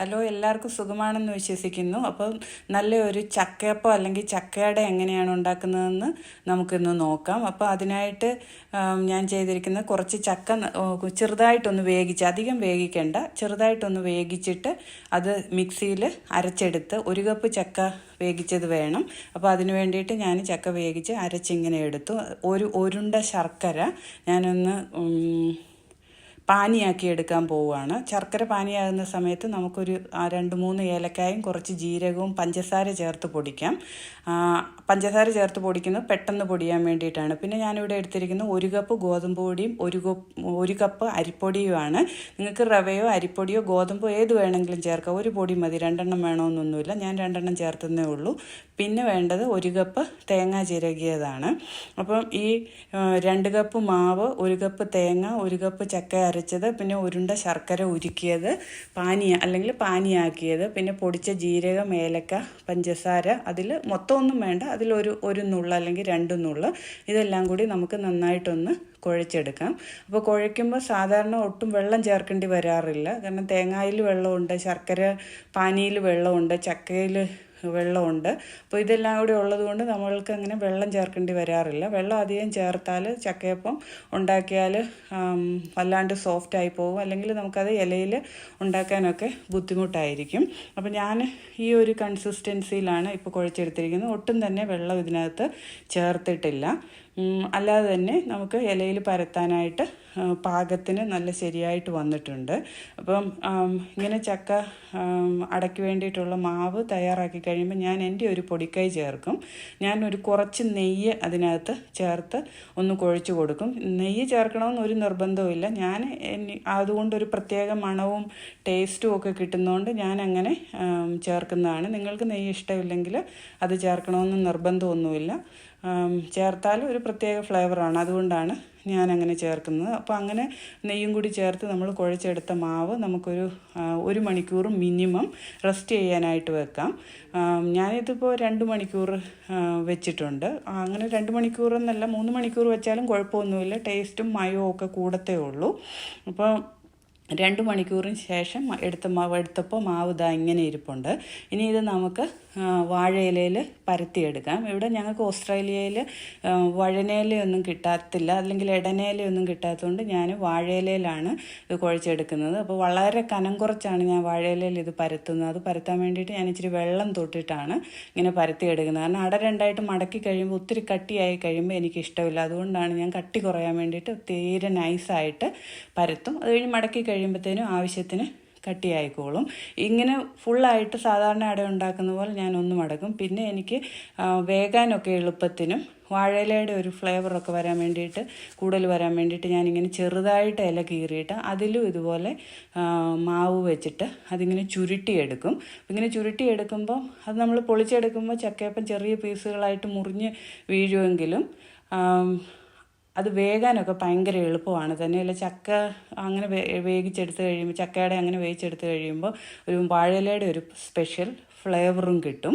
Hello എല്ലാവർക്കും സുഖമാണെന്ന് വിശ്വസിക്കുന്നു. അപ്പം നല്ലൊരു ചക്കയപ്പം അല്ലെങ്കിൽ ചക്കയട എങ്ങനെയാണ് ഉണ്ടാക്കുന്നതെന്ന് നമുക്കിന്ന് നോക്കാം. അപ്പോൾ അതിനായിട്ട് ഞാൻ ചെയ്തിരിക്കുന്ന കുറച്ച് ചക്ക ചെറുതായിട്ടൊന്ന് വേവിച്ച് അധികം വേവിക്കേണ്ട. ചെറുതായിട്ടൊന്ന് വേവിച്ചിട്ട് അത് മിക്സിയിൽ അരച്ചെടുത്ത് ഒരു കപ്പ് ചക്ക വേവിച്ചത് വേണം. അപ്പോൾ അതിന് വേണ്ടിയിട്ട് ഞാൻ ചക്ക വേവിച്ച് അരച്ചിങ്ങനെ എടുത്തു. ഒരു ഉരുണ്ട ശർക്കര ഞാനൊന്ന് പാനിയാക്കി എടുക്കാൻ പോവുകയാണ്. ശർക്കര പാനിയാകുന്ന സമയത്ത് നമുക്കൊരു രണ്ട് മൂന്ന് ഏലക്കായും കുറച്ച് ജീരകവും പഞ്ചസാര ചേർത്ത് പൊടിക്കാം. പഞ്ചസാര ചേർത്ത് പൊടിക്കുന്നത് പെട്ടെന്ന് പൊടിയാൻ വേണ്ടിയിട്ടാണ്. പിന്നെ ഞാനിവിടെ എടുത്തിരിക്കുന്നത് ഒരു കപ്പ് ഗോതമ്പ് പൊടിയും ഒരു ഒരു കപ്പ് അരിപ്പൊടിയുമാണ്. നിങ്ങൾക്ക് റവയോ അരിപ്പൊടിയോ ഗോതമ്പോ ഏത് വേണമെങ്കിലും ചേർക്കാം. ഒരു പൊടി മതി രണ്ടെണ്ണം വേണമെന്നൊന്നുമില്ല. ഞാൻ രണ്ടെണ്ണം ചേർത്തുന്നേ ഉള്ളൂ. പിന്നെ വേണ്ടത് ഒരു കപ്പ് തേങ്ങ ചിരകിയതാണ്. അപ്പം ഈ രണ്ട് കപ്പ് മാവ് ഒരു കപ്പ് തേങ്ങ ഒരു കപ്പ് ചക്ക അരച്ചത് പിന്നെ ഉരുണ്ട ശർക്കര ഉരുക്കിയത് പാനിയ അല്ലെങ്കിൽ പാനിയാക്കിയത് പിന്നെ പൊടിച്ച ജീരകം ഏലക്ക പഞ്ചസാര അതിൽ മൊത്തം ഒന്നും വേണ്ട അതിലൊരു ഒരു നുള്ള അല്ലെങ്കിൽ രണ്ട് നുള്ള. ഇതെല്ലാം കൂടി നമുക്ക് നന്നായിട്ടൊന്ന് കുഴച്ചെടുക്കാം. അപ്പോൾ കുഴയ്ക്കുമ്പോൾ സാധാരണ ഒട്ടും വെള്ളം ചേർക്കേണ്ടി വരാറില്ല. കാരണം തേങ്ങയിൽ വെള്ളമുണ്ട് ശർക്കര പാനിയിൽ വെള്ളമുണ്ട് ചക്കയിൽ വെള്ളമുണ്ട്. അപ്പോൾ ഇതെല്ലാം കൂടി ഉള്ളതുകൊണ്ട് നമ്മൾക്ക് അങ്ങനെ വെള്ളം ചേർക്കേണ്ടി വരാറില്ല. വെള്ളം അധികം ചേർത്താൽ ചക്കയപ്പം ഉണ്ടാക്കിയാൽ വല്ലാണ്ട് സോഫ്റ്റ് ആയി പോകും. അല്ലെങ്കിൽ നമുക്കത് ഇലയിൽ ഉണ്ടാക്കാനൊക്കെ ബുദ്ധിമുട്ടായിരിക്കും. അപ്പോൾ ഞാൻ ഈ ഒരു കൺസിസ്റ്റൻസിയിലാണ് ഇപ്പോൾ കുഴച്ചെടുത്തിരിക്കുന്നത്. ഒട്ടും തന്നെ വെള്ളം ഇതിനകത്ത് ചേർത്തിട്ടില്ല. അല്ലാതെ തന്നെ നമുക്ക് ഇലയിൽ പരത്താനായിട്ട് പാകത്തിന് നല്ല ശരിയായിട്ട് വന്നിട്ടുണ്ട്. അപ്പം ഇങ്ങനെ ചക്ക അടയ്ക്ക് വേണ്ടിയിട്ടുള്ള മാവ് തയ്യാറാക്കി കഴിയുമ്പോൾ ഞാൻ എന്റെ ഒരു പൊടിക്കൈ ചേർക്കും. ഞാൻ ഒരു കുറച്ച് നെയ്യ് അതിനകത്ത് ചേർത്ത് ഒന്ന് കുഴച്ച് കൊടുക്കും. നെയ്യ് ചേർക്കണമെന്ന് ഒരു നിർബന്ധവുമില്ല. ഞാൻ അതുകൊണ്ടൊരു പ്രത്യേക മണവും ടേസ്റ്റും ഒക്കെ കിട്ടുന്നതുകൊണ്ട് ഞാൻ അങ്ങനെ ചേർക്കുന്നതാണ്. നിങ്ങൾക്ക് നെയ്യ് ഇഷ്ടമില്ലെങ്കിൽ അത് ചേർക്കണമെന്ന് നിർബന്ധമൊന്നുമില്ല. ചേർത്താൽ ഒരു പ്രത്യേക ഫ്ലേവറാണ് അതുകൊണ്ടാണ് ഞാൻ അങ്ങനെ ചേർക്കുന്നത്. അപ്പോൾ അങ്ങനെ നെയ്യും കൂടി ചേർത്ത് നമ്മൾ കുഴച്ചെടുത്ത മാവ് നമുക്കൊരു ഒരു മണിക്കൂർ മിനിമം റെസ്റ്റ് ചെയ്യാനായിട്ട് വെക്കാം. ഞാനിതിപ്പോൾ രണ്ട് മണിക്കൂർ വെച്ചിട്ടുണ്ട്. അങ്ങനെ രണ്ട് മണിക്കൂർ എന്നല്ല മൂന്ന് മണിക്കൂർ വെച്ചാലും കുഴപ്പമൊന്നുമില്ല. ടേസ്റ്റും മയവും ഒക്കെ കൂടത്തേ ഉള്ളൂ. അപ്പോൾ രണ്ട് മണിക്കൂറിന് ശേഷം എടുത്ത മാവ് എടുത്തപ്പോൾ മാവ് ഇതാ ഇങ്ങനെ ഇരിപ്പുണ്ട്. ഇനി ഇത് നമുക്ക് വാഴയിലയിൽ പരത്തിയെടുക്കാം. ഇവിടെ ഞങ്ങൾക്ക് ഓസ്ട്രേലിയയിൽ വഴനയിലയൊന്നും കിട്ടാത്തില്ല അല്ലെങ്കിൽ ഇടനയിലയൊന്നും കിട്ടാത്തതുകൊണ്ട് ഞാൻ വാഴയിലയിലാണ് ഇത് കുഴച്ചെടുക്കുന്നത്. അപ്പോൾ വളരെ കനം കുറച്ചാണ് ഞാൻ വാഴയിലയിൽ ഇത് പരത്തുന്നത്. അത് പരത്താൻ വേണ്ടിയിട്ട് ഞാൻ ഇച്ചിരി വെള്ളം തൊട്ടിട്ടാണ് ഇങ്ങനെ പരത്തിയെടുക്കുന്നത്. കാരണം അട രണ്ടായിട്ട് മടക്കി കഴിയുമ്പോൾ ഒത്തിരി കട്ടിയായി കഴിയുമ്പോൾ എനിക്ക് ഇഷ്ടമില്ല. അതുകൊണ്ടാണ് ഞാൻ കട്ടി കുറയാൻ വേണ്ടിയിട്ട് തീരെ നൈസായിട്ട് പരത്തും. അത് കഴിഞ്ഞ് മടക്കി കഴിയുമ്പോഴത്തേനും ആവശ്യത്തിന് കട്ടിയായിക്കോളും. ഇങ്ങനെ ഫുള്ളായിട്ട് സാധാരണ അട ഉണ്ടാക്കുന്ന പോലെ ഞാൻ ഒന്ന് മടക്കും. പിന്നെ എനിക്ക് വേകാനൊക്കെ എളുപ്പത്തിനും വാഴയിലയുടെ ഒരു ഫ്ലേവറൊക്കെ വരാൻ വേണ്ടിയിട്ട് കൂടുതൽ വരാൻ വേണ്ടിയിട്ട് ഞാനിങ്ങനെ ചെറുതായിട്ട് ഇല കീറിയിട്ട് അതിലും ഇതുപോലെ മാവ് വെച്ചിട്ട് അതിങ്ങനെ ചുരുട്ടിയെടുക്കും. ഇങ്ങനെ ചുരുട്ടിയെടുക്കുമ്പോൾ അത് നമ്മൾ പൊളിച്ചെടുക്കുമ്പോൾ ചക്കയപ്പം ചെറിയ പീസുകളായിട്ട് മുറിഞ്ഞ് വീഴുമെങ്കിലും അത് വേകാനൊക്കെ ഭയങ്കര എളുപ്പമാണ്. തന്നെയല്ല ചക്ക അങ്ങനെ വേവിച്ചെടുത്ത് കഴിയുമ്പോൾ ചക്കയുടെ അങ്ങനെ വേവിച്ചെടുത്ത് കഴിയുമ്പോൾ ഒരു വാഴയിലയുടെ ഒരു സ്പെഷ്യൽ ഫ്ലേവറും കിട്ടും.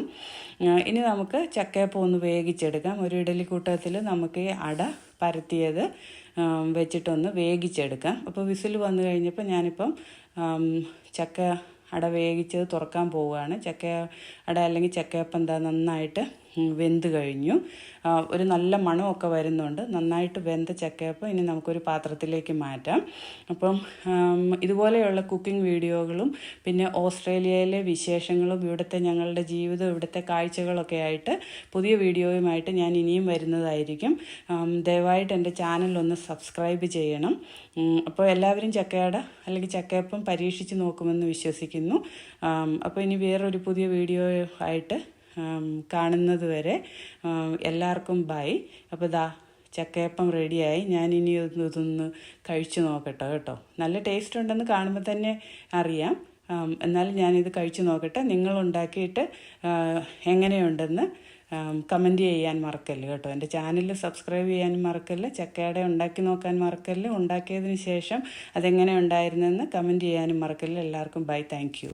ഇനി നമുക്ക് ചക്കയപ്പം ഒന്ന് വേവിച്ചെടുക്കാം. ഒരു ഇഡലി കൂട്ടത്തിൽ നമുക്ക് ഈ അട പരത്തിയത് വെച്ചിട്ടൊന്ന് വേവിച്ചെടുക്കാം. അപ്പോൾ വിസിൽ വന്നു കഴിഞ്ഞപ്പോൾ ഞാനിപ്പം ചക്ക അട വേവിച്ചത് തുറക്കാൻ പോവുകയാണ്. ചക്ക അട അല്ലെങ്കിൽ ചക്കയപ്പം എന്താ നന്നായിട്ട് വെന്ത് കഴിഞ്ഞു. ഒരു നല്ല മണമൊക്കെ വരുന്നുണ്ട്. നന്നായിട്ട് വെന്ത ചക്കയപ്പം ഇനി നമുക്കൊരു പാത്രത്തിലേക്ക് മാറ്റാം. അപ്പം ഇതുപോലെയുള്ള കുക്കിംഗ് വീഡിയോകളും പിന്നെ ഓസ്ട്രേലിയയിലെ വിശേഷങ്ങളും ഇവിടുത്തെ ഞങ്ങളുടെ ജീവിതവും ഇവിടുത്തെ കാഴ്ചകളൊക്കെ ആയിട്ട് പുതിയ വീഡിയോയുമായിട്ട് ഞാൻ ഇനിയും വരുന്നതായിരിക്കും. ദയവായിട്ട് എന്റെ ചാനൽ ഒന്ന് സബ്സ്ക്രൈബ് ചെയ്യണം. അപ്പോൾ എല്ലാവരും ചക്കയട അല്ലെങ്കിൽ ചക്കയപ്പം പരീക്ഷിച്ച് നോക്കുമെന്ന് വിശ്വസിക്കുന്നു. അപ്പോൾ ഇനി വേറൊരു പുതിയ വീഡിയോ ആയിട്ട് കാണുന്നത് വരെ എല്ലാവർക്കും ബൈ അപ്പോൾ ദാ ചക്കയപ്പം റെഡിയായി ഞാനിനി ഒന്ന് ഇതൊന്ന് കഴിച്ചു നോക്കട്ടെ കേട്ടോ. നല്ല ടേസ്റ്റ് ഉണ്ടെന്ന് കാണുമ്പോൾ തന്നെ അറിയാം. എന്നാലും ഞാനിത് കഴിച്ചു നോക്കട്ടെ. നിങ്ങൾ ഉണ്ടാക്കിയിട്ട് എങ്ങനെയുണ്ടെന്ന് കമന്റ് ചെയ്യാൻ മറക്കല്ല് കേട്ടോ. എന്റെ ചാനൽ സബ്സ്ക്രൈബ് ചെയ്യാൻ മറക്കല്ല് ചക്കയുടെ ഉണ്ടാക്കി നോക്കാൻ മറക്കല്ല്. ഉണ്ടാക്കിയതിന് ശേഷം അതെങ്ങനെ ഉണ്ടായിരുന്നെന്ന് കമന്റ് ചെയ്യാനും മറക്കല്ല്. എല്ലാവർക്കും ബൈ താങ്ക്